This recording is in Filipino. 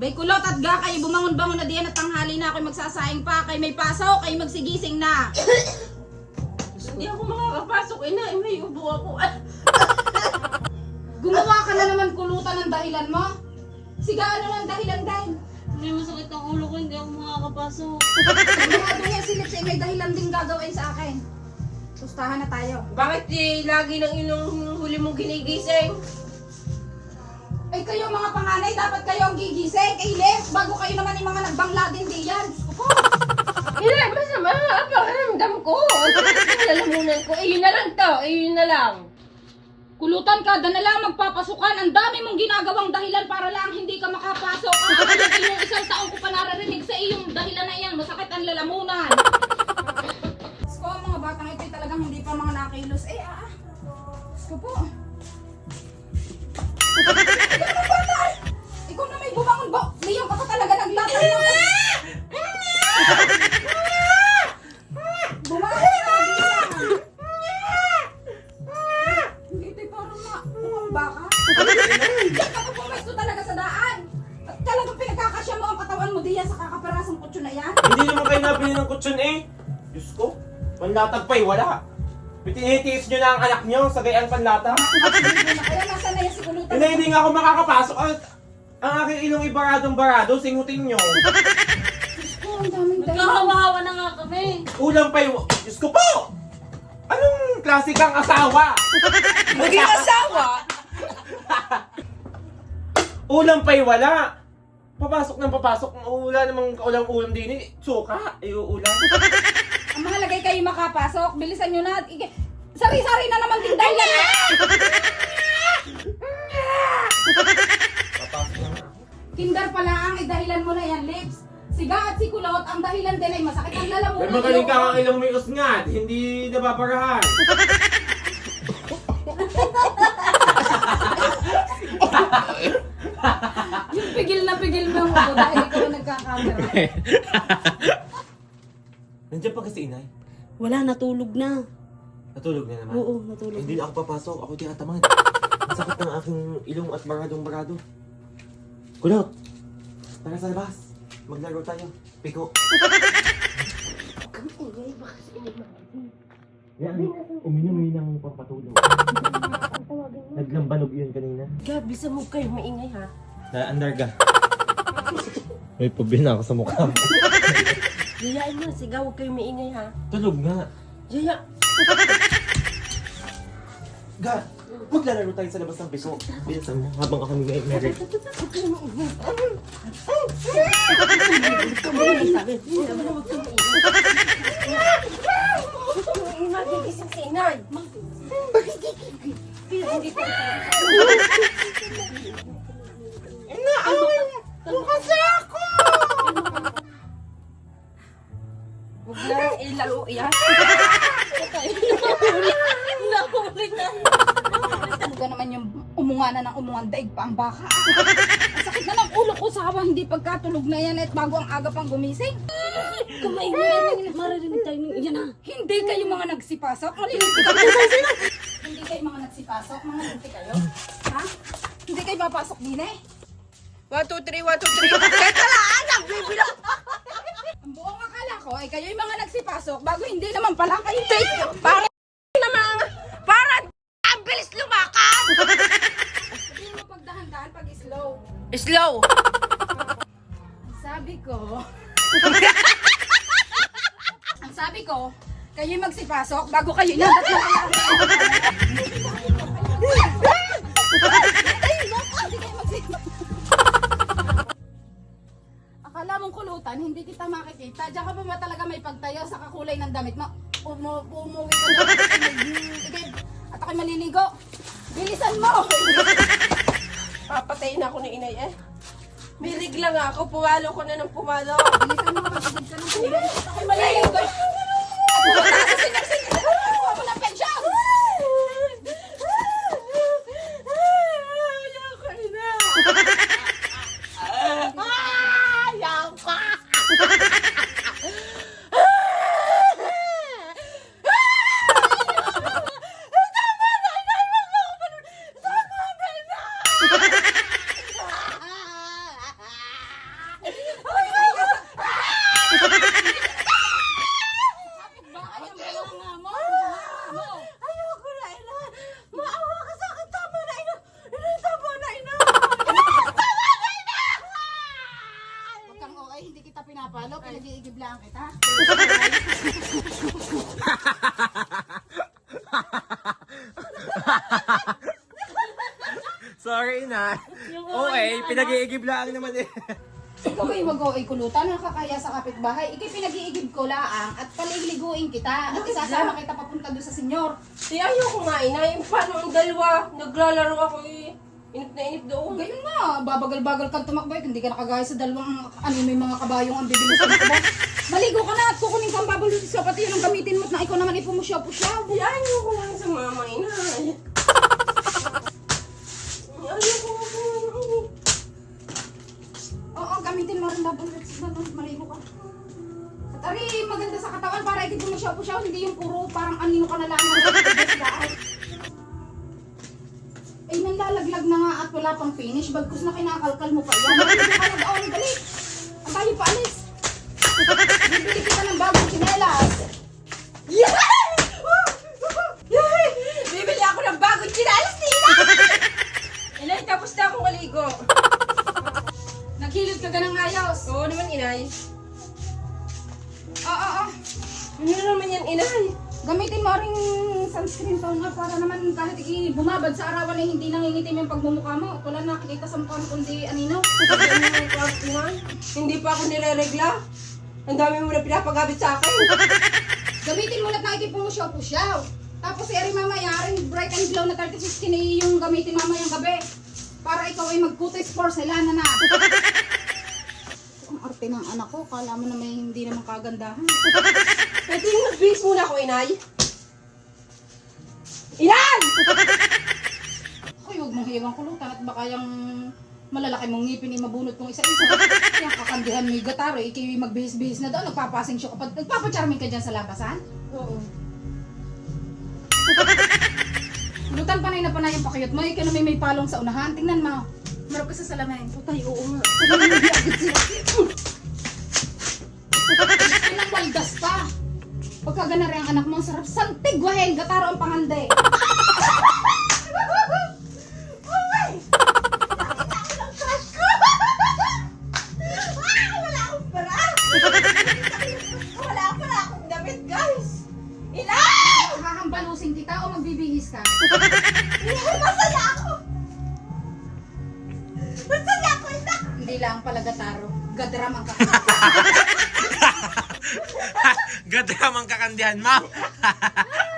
Bay kulot at ga kayo bumangon-bangon na diyan at tanghali na ako magsasaing pa kay may pasok kay magsigising na. Hindi ako makakapasok. Ina, eh, may ubo ako. Gumawa ka na naman kulutan ng dahilan mo. Siga ano ng dahilan dahil. Hindi masakit ang ulo ko, hindi ako makakapasok. Sigurado yan si Lips eh, may dahilan din gagawin sa akin. Sustahan na tayo. bakit eh, lagi lang yun ang huli mong ginigising? Ay kayo mga panganay, dapat kayo ang gigising kay Lips bago kayo naman yung mga nagbangla din diyan. Opo. Ina, masama. Pakiramdam ko. Lalamunan ko. Eh, yun na lang to. Eh, yun na lang. Kulutan ka, na lang magpapasukan. Ang dami mong ginagawang dahilan para lang hindi ka makapasok. Ah, kaya yung isang taong ko pa naririnig sa iyong dahilan na iyan. Masakit ang lalamunan. Sko, mga batang ito talagang hindi pa mga nakilos. Eh, ah. ah. Sko po. Diyan sa kakaparasang kutso na yan. Hindi naman kayo nabili ng kutsyon eh. Diyos ko, panlatag pa'y wala. Tinitiis nyo na ang anak nyo sa gayang panlatag. Kaya nasa na yan si kulutan. Hindi, hindi nga ako makakapasok at ang aking ilong ibaradong barado, singutin nyo. Oh, ang daming dahilan. Nagkahawa-hawa na nga kami. Ulam pa'y... Diyos ko po! Anong klase kang asawa? Maging asawa? Ulam pa'y wala. Papasok ng papasok. Wala namang kaulam-ulam din eh. Suka, ay uulam. Ang mahalagay kayo makapasok. Bilisan nyo na. Ike- Sari-sari na naman din dahilan. Papasok na nga. Kinder pala ang dahilan mo na yan, lips. Siga at si kulot, ang dahilan din ay masakit ang lalamunan. May magaling ka ang ilong may usngad, hindi nababarahan. Yung pigil na pigil mo ako dahil ikaw ang nagkakamera. Nandiyan pa kasi inay. Wala, natulog na. Natulog na naman. Oo, natulog hindi na ako papasok. Ako di atamad. Ang sakit ng aking ilong at baradong barado. Kulot! Tara sa labas. Maglaro tayo. Piko. Yan. Uminom yun ng pampatulog. Naglambanog yun kanina. Gabi, sa mo kayo maingay ha. Naandar ka. May pabina ako sa mukha. Yayain mo, sigaw, huwag kayo maingay ha. Tulog nga. Yaya, Ga! Maglalaro tayo sa labas ng piko. Bilisan mo habang ako may merit. magigising si inay. Hindi ko Huwag na lang ilaro yan. Nahuli na. Talaga naman yung umunga na ng umungan daig pa ang baka. Ang sakit na ng ulo ko sa hawa, hindi pagkatulog na yan at bago ang aga pang gumising. Kumaingay. Maririnig tayo ng yan ha. Hindi kayo mga nagsipasok. Malilinti kayo. Hindi kayo mga nagsipasok. Mga linti kayo. Ha? Hindi kayo papasok din eh. 1, 2, 3, 1, 2, 3. Teka lang, nagbibilang. Ang buong akala ko ay kayo yung mga nagsipasok bago hindi naman pala kayo take. Para Namang, para ang bilis lumakad. hindi mo pagdahan-dahan pag slow. Slow. Ang sabi ko... ang sabi ko, kayo yung magsipasok bago kayo yan. Kulutan, hindi kita makikita. Diyan ka pa ba talaga may pagtayo sa kakulay ng damit mo? Umu umuwi ka na. At ako'y maliligo. Bilisan mo! Papatayin ako ni inay eh. May rigla nga ako, pumalo ko na ng pumalo. Bilisan mo, magiging ka ng ako'y maliligo. At pumunta ka sa sinar-sinar. Kuha mo ng pensyon. Ayoko na. Ayoko. kita pinapalo, pinag-iigib lang kita. Sorry na. Yung Okay, pinag-iigib lang naman eh. Ikaw ay wag ay kulutan, nakakaya sa kapitbahay. Ikay pinag-iigib ko laang at paliliguin kita at isasama kita papunta doon sa senyor. Di ayoko nga, inay. Paano ang dalawa? Naglalaro ako eh. Inip na inip doon. Ganyan nga, babagal-bagal kang tumakbo eh, hindi ka nakagaya sa dalawang ano may mga kabayong ang bibilis sa mo. Maligo ka na at kukunin kang babalusin sa pati yun ang gamitin mo at na ikaw naman ipumusyaw-pusyaw. Di ayoko nga sa mama, inay. Para hindi yung puro parang anino ka na lang. Ay, nanlalaglag na nga at wala pang finish. Bagkus na kinakalkal mo pa yan. Maligo ka na doon, dali. Ang tayo pa alis. Bibili kita ng bagong chinelas. Yay! Yay! Bibili ako ng bagong chinalas nila! Inay, tapos na akong maligo. Naghilid ka ka ng ayos. Oo naman, inay. Gamitin mo ring sunscreen to nga para naman kahit i- bumabad sa arawan ay hindi nangingitim yung pagmumukha mo. At wala nakikita sa mukha mo kundi anino. Hindi pa ako nireregla. Ang dami mo na pinapagabit sa akin. Gamitin mo na nakikipong mo pusyaw Tapos si Ari mamaya, ring bright and glow na 36 skin ay yung gamitin mamayang gabi. Para ikaw ay magkutis porcelana na. Ang arte ng anak ko, kala mo na may hindi naman kagandahan. Pwede yung mag-base muna ako, inay? Ay, huwag mong hiyawang kulutan at baka yung malalaki mong ngipin ay mabunot kong isa-isa. Kaya kakandihan mo yung gataro, ikiwi magbihis-bihis na doon, nagpapasing siya kapag nagpapacharming ka dyan sa labasan. Oo. Kulutan panay na panay ang pakiyot mo, ikaw na may may palong sa unahan. Tingnan mo. Marap ka sa salamin. Patay, oo nga. Ilang waldas pa. Pagka ganari ang anak mo, sarap. Santig wahen, gataro ang pangande. Ka. Masaya ako! Masaya ako, inay! Hindi lang pala gataro. Gadram ang kakita. Gadram ang kakandihan, ma'am.